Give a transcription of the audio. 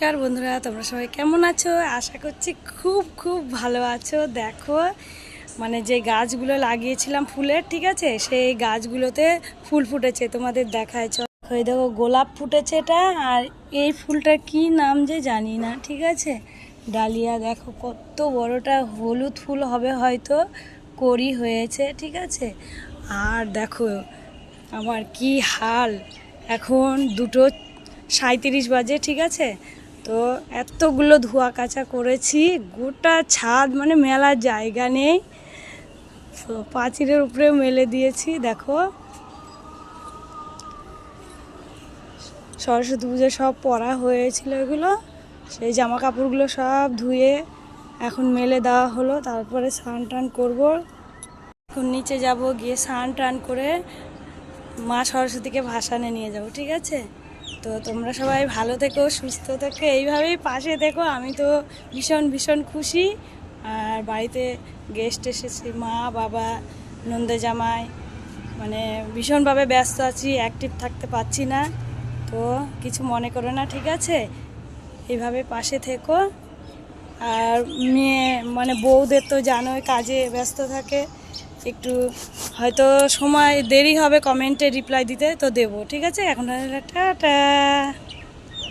নমস্কার বন্ধুরা, তোমরা সবাই কেমন আছো? আশা করছি খুব খুব ভালো আছো। দেখো মানে যে গাছগুলো লাগিয়েছিলাম ফুলের, ঠিক আছে? সেই গাছগুলোতে ফুল ফুটেছে, তোমাদের দেখায়। চল ওই দেখো, গোলাপ ফুটেছে এটা, আর এই ফুলটার কি নাম যে জানি না, ঠিক আছে? ডালিয়া, দেখো, কত বড়টা হলুদ ফুল হবে হয়তো, করি হয়েছে, ঠিক আছে? আর দেখো, আমার কি হাল! এখন দুটো সাঁত্রিশ বাজে, ঠিক আছে? তো এতগুলো ধোয়া কাচা করেছি, গোটা ছাদ মানে মেলার জায়গা নেই। তো পাঁচিরের উপরেও মেলে দিয়েছি, দেখো। সরস্বতী পুজো সব পরা হয়েছিল এগুলো। সেই জামা কাপড়গুলো সব ধুয়ে এখন মেলে দেওয়া হলো, তারপরে স্নান টান করব। এখন নিচে যাব, গিয়ে স্নান টান করে মা সরস্বতীকে ভাসানে নিয়ে যাব, ঠিক আছে? তো তোমরা সবাই ভালো থেকো, সুস্থ থেকো, এইভাবেই পাশে থেকো। আমি তো ভীষণ ভীষণ খুশি। আর বাড়িতে গেস্ট এসেছি মা, বাবা, নন্দে জামাই। মানে ভীষণভাবে ব্যস্ত আছি অ্যাক্টিভ থাকতে পারছি না। তো কিছু মনে করো না, ঠিক আছে? এইভাবে পাশে থেকো। আর মেয়ে মানে বউদের তো জানোই, কাজে ব্যস্ত থাকে। একটু হয়তো সময় দেরি হবে কমেন্টে রিপ্লাই দিতে তো দেবো ঠিক আছে? এখন টাটা!